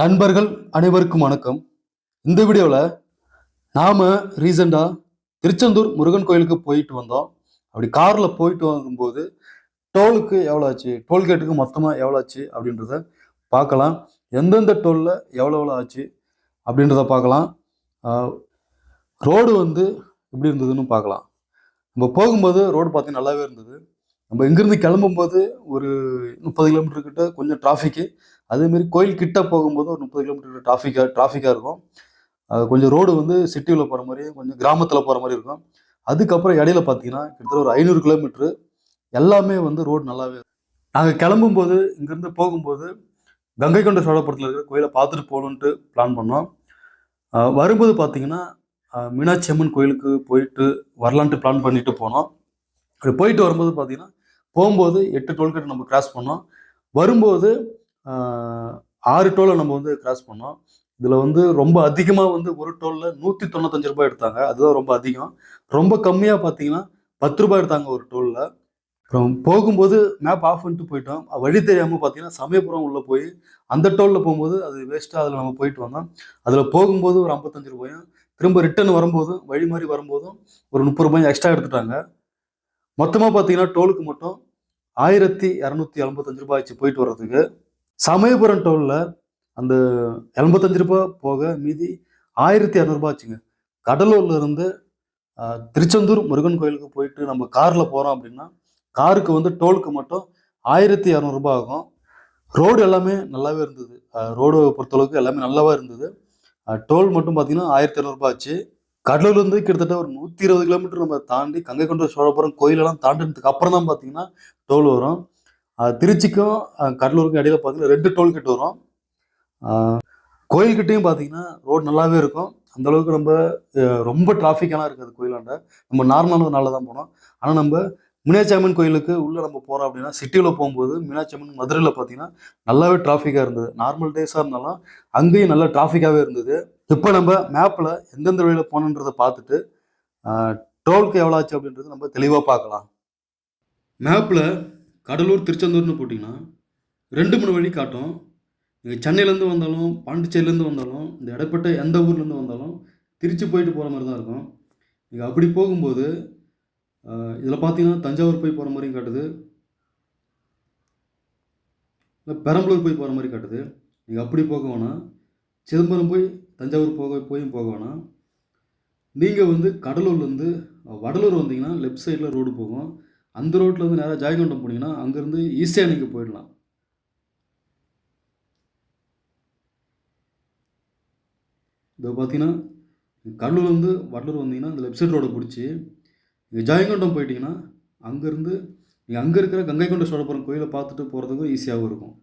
நண்பர்கள் அனைவருக்கும் வணக்கம். இந்த வீடியோவில் நாம் ரீசெண்டாக திருச்செந்தூர் முருகன் கோயிலுக்கு போயிட்டு வந்தோம். அப்படி காரில் போயிட்டு வரும்போது டோலுக்கு எவ்வளோ ஆச்சு? டோல்கேட்டுக்கு மொத்தமாக எவ்வளோ ஆச்சு? அப்படின்றத பார்க்கலாம். எந்தெந்த டோலில் எவ்வளோ எவ்வளோ ஆச்சு? அப்படின்றத பார்க்கலாம். ரோடு வந்து எப்படி இருந்ததுன்னு பார்க்கலாம். நம்ம போகும்போது ரோடு பார்த்தீங்கன்னா நல்லாவே இருந்தது. நம்ம இங்கேருந்து கிளம்பும்போது ஒரு முப்பது கிலோமீட்டர் கிட்ட கொஞ்சம் டிராஃபிக்கு அதேமாரி கோயில் கிட்ட போகும்போது ஒரு முப்பது கிலோமீட்டர் டிராஃபிக்காக டிராஃபிக்காக இருக்கும். கொஞ்சம் ரோடு வந்து சிட்டியில் போகிற மாதிரி கொஞ்சம் கிராமத்தில் போகிற மாதிரி இருக்கும். அதுக்கப்புறம் இடையில பார்த்தீங்கன்னா கிட்டத்தட்ட ஒரு ஐநூறு கிலோமீட்ரு எல்லாமே வந்து ரோடு நல்லாவே நாங்கள் கிளம்பும்போது இங்கேருந்து போகும்போது கங்கை கொண்ட சோழபுரத்தில் இருக்கிற கோயிலை பார்த்துட்டு போகணுன்ட்டு பிளான் பண்ணோம். வரும்போது பார்த்தீங்கன்னா மீனாட்சி அம்மன் கோயிலுக்கு போயிட்டு வரலான்ட்டு பிளான் பண்ணிட்டு போனோம். அப்படி போயிட்டு வரும்போது பார்த்தீங்கன்னா போகும்போது எட்டு டோல்கேட் நம்ம கிராஸ் பண்ணோம். வரும்போது ஆறு டோலை நம்ம வந்து கிராஸ் பண்ணோம். இதில் வந்து ரொம்ப அதிகமாக வந்து ஒரு டோலில் நூற்றி தொண்ணூத்தஞ்சு ரூபாய் எடுத்தாங்க. அதுதான் ரொம்ப அதிகம். ரொம்ப கம்மியாக பார்த்தீங்கன்னா பத்து ரூபாய் எடுத்தாங்க ஒரு டோலில் அப்புறம் போகும்போது மேப் ஆஃப் பண்ணிட்டு போயிட்டோம். வழி தெரியாமல் பார்த்தீங்கன்னா சமயபுரம் உள்ளே போய் அந்த டோலில் போகும்போது அது வேஸ்ட்டாக அதில் நம்ம போயிட்டு வந்தோம். அதில் போகும்போது ஒரு ஐம்பத்தஞ்சு ரூபாயும் திரும்ப ரிட்டர்ன் வரும்போதும் வழி மாதிரி வரும்போதும் ஒரு முப்பது ரூபாயும் எக்ஸ்ட்ரா எடுத்துட்டாங்க. மொத்தமாக பார்த்தீங்கன்னா டோலுக்கு மட்டும் ஆயிரத்தி இரநூத்தி எண்பத்தஞ்சு ரூபாய் ஆச்சு போயிட்டு வர்றதுக்கு. சமயபுரம் டோலில் அந்த எண்பத்தஞ்சு ரூபாய் போக மீதி ஆயிரத்தி இரநூறுபா ஆச்சுங்க. கடலூர்லேருந்து திருச்செந்தூர் முருகன் கோயிலுக்கு போயிட்டு நம்ம காரில் போகிறோம் அப்படின்னா காருக்கு வந்து டோலுக்கு மட்டும் ஆயிரத்தி இரநூறுபா ஆகும். ரோடு எல்லாமே நல்லாவே இருந்தது. ரோடு பொறுத்தளவுக்கு எல்லாமே நல்லாவே இருந்தது. டோல் மட்டும் பார்த்தீங்கன்னா ஆயிரத்தி இரநூறுபா ஆச்சு. கடலூர்லேருந்து கிட்டத்தட்ட ஒரு நூற்றி இருபது கிலோமீட்டர் நம்ம தாண்டி கங்கை கொண்ட சோழபுரம் கோயிலெல்லாம் தாண்டினதுக்கு அப்புறம் தான் பார்த்தீங்கன்னா டோல் வரும். திருச்சிக்கும் கடலூருக்கும் இடையில பார்த்தீங்கன்னா ரெண்டு டோல் கிட்ட வரும். கோயில்கிட்டையும் கோயில்கிட்டயும் பார்த்தீங்கன்னா ரோடு நல்லாவே இருக்கும். அந்த அளவுக்கு நம்ம ரொம்ப டிராஃபிக்கெல்லாம் இருக்காது கோயிலாண்ட. நம்ம நார்மலான ஒரு நாளில் தான் போனோம். ஆனால் நம்ம மீனாட்சி அம்மன் கோயிலுக்கு உள்ளே நம்ம போகிறோம் அப்படின்னா சிட்டியில் போகும்போது மீனாட்சி அம்மன் மதுரையில் பார்த்தீங்கன்னா நல்லாவே டிராஃபிக்காக இருந்தது. நார்மல் டேஸாக இருந்தாலும் அங்கேயும் நல்லா டிராஃபிக்காகவே இருந்தது. இப்போ நம்ம மேப்பில் எந்தெந்த வழியில் போகணுன்றதை பார்த்துட்டு டோலுக்கு எவ்வளோ ஆச்சு அப்படின்றது நம்ம தெளிவாக பார்க்கலாம். மேப்பில் கடலூர் திருச்செந்தூர்னு போட்டிங்கன்னா ரெண்டு மூணு வழி காட்டும். நீங்கள் சென்னையிலேருந்து வந்தாலும் பாண்டிச்சேரியிலேருந்து வந்தாலும் இந்த இடப்பட்ட எந்த ஊர்லேருந்து வந்தாலும் திருச்சி போயிட்டு போகிற மாதிரி தான் இருக்கும். நீங்கள் அப்படி போகும்போது இதில் பார்த்தீங்கன்னா தஞ்சாவூர் போய் போகிற மாதிரியும் காட்டுது. இல்லை பெரம்பலூர் போய் போகிற மாதிரி காட்டுது. நீங்கள் அப்படி போக வேணாம். சிதம்பரம் போய் தஞ்சாவூர் போக போயும் போக வேணாம். நீங்கள் வந்து கடலூர்லேருந்து வடலூர் வந்தீங்கன்னா லெஃப்ட் சைடில் ரோடு போகும். அந்த ரோட்டில் வந்து நேராக ஜாய்கொண்டம் போனீங்கன்னா அங்கேருந்து ஈஸியாக நீங்கள் போயிடலாம். இதை பார்த்தீங்கன்னா கடலூர்லேருந்து வடலூர் வந்தீங்கன்னா அந்த லெஃப்ட் சைட் ரோடை பிடிச்சி நீங்கள் ஜாயங்கொண்டம் போயிட்டீங்கன்னா அங்கேருந்து நீங்கள் அங்கே இருக்கிற கங்கை கொண்ட சோழபுரம் கோயிலை பார்த்துட்டு போகிறதுக்கும் ஈஸியாகவும் இருக்கும்.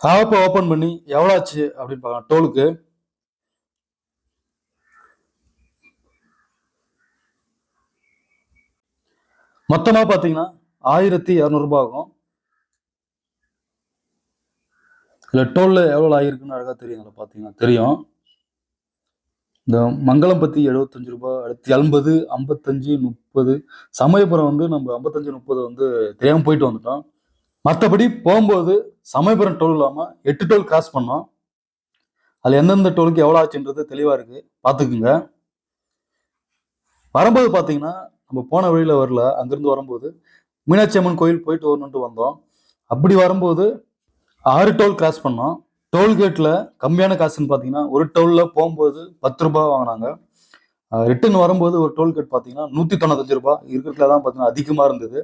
ஆப்பை ஓப்பன் பண்ணி எவ்வளோ ஆச்சு அப்படின்னு பார்க்கலாம். டோலுக்கு. மொத்தமாக பார்த்தீங்கன்னா ஆயிரத்தி இரநூறுபா ஆகும். இல்லை டோலில் எவ்வளோ ஆகிருக்குன்னு அழகாக தெரியும் அதில் பார்த்தீங்கன்னா தெரியும். இந்த மங்களம் பற்றி எழுபத்தஞ்சு ரூபாய் அடுத்து எண்பது ஐம்பத்தஞ்சு முப்பது. சமயபுரம் வந்து நம்ம ஐம்பத்தஞ்சு முப்பது வந்து தெரியாமல் போயிட்டு வந்துட்டோம். மற்றபடி போகும்போது சமயபுரம் டோல் இல்லாமல் எட்டு டோல் கிராஸ் பண்ணோம். அதில் எந்தெந்த டோலுக்கு எவ்வளோ ஆச்சுன்றது தெளிவாக இருக்குது பார்த்துக்குங்க. வரும்போது பார்த்தீங்கன்னா நம்ம போன வழியில் வரல. அங்கேருந்து வரும்போது மீனாட்சி அம்மன் கோயில் போயிட்டு வரணுன்ட்டு வந்தோம். அப்படி வரும்போது ஆறு டோல் கிராஸ் பண்ணோம். டோல்கேட்டில் கம்மியான காசுன்னு பார்த்தீங்கன்னா ஒரு டோலில் போகும்போது பத்து ரூபா வாங்கினாங்க. ரிட்டர்ன் வரும்போது ஒரு டோல்கேட் பார்த்தீங்கன்னா நூற்றி தொண்ணூத்தஞ்சு ரூபாய். இருக்கிறதுல தான் பார்த்தீங்கன்னா அதிகமாக இருந்தது.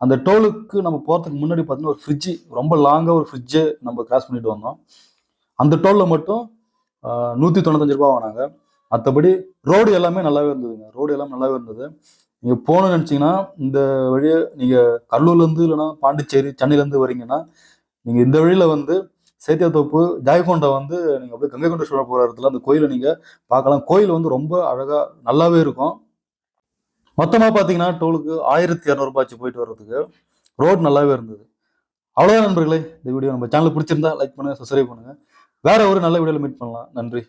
அந்த டோலுக்கு நம்ம போகிறதுக்கு முன்னாடி பார்த்தீங்கன்னா ஒரு ஃப்ரிட்ஜு ரொம்ப லாங்காக ஒரு ஃப்ரிட்ஜு நம்ம கிராஸ் பண்ணிட்டு வந்தோம். அந்த டோலில் மட்டும் நூற்றி தொண்ணூத்தஞ்சு ரூபா வாங்கினாங்க. மற்றபடி ரோடு எல்லாமே நல்லாவே இருந்ததுங்க. ரோடு எல்லாம் நல்லாவே இருந்தது. நீங்கள் போகணும்னு நினச்சிங்கன்னா இந்த வழியை நீங்கள் கடலூர்லேருந்து இல்லைன்னா பாண்டிச்சேரி சென்னையிலேருந்து வரீங்கன்னா நீங்கள் இந்த வழியில் வந்து சேத்தியாத்தோப்பு ஜாய்கொண்டை வந்து நீங்கள் அப்படியே கங்கை கொண்ட சோழ போகிற இடத்துல அந்த கோயிலை நீங்கள் பார்க்கலாம். கோயில் வந்து ரொம்ப அழகாக நல்லாவே இருக்கும். மொத்தமாக பார்த்தீங்கன்னா டோலுக்கு ஆயிரத்தி இரநூறுபாச்சு போயிட்டு வர்றதுக்கு. ரோடு நல்லாவே இருந்தது. அவ்வளோதான் நண்பர்களே இந்த வீடியோ நம்ம சேனல் பிடிச்சிருந்தா லைக் பண்ணுங்கள் சப்ஸ்கிரைப் பண்ணுங்கள் வேற ஒரு நல்ல வீடியோவில் மீட் பண்ணலாம். நன்றி.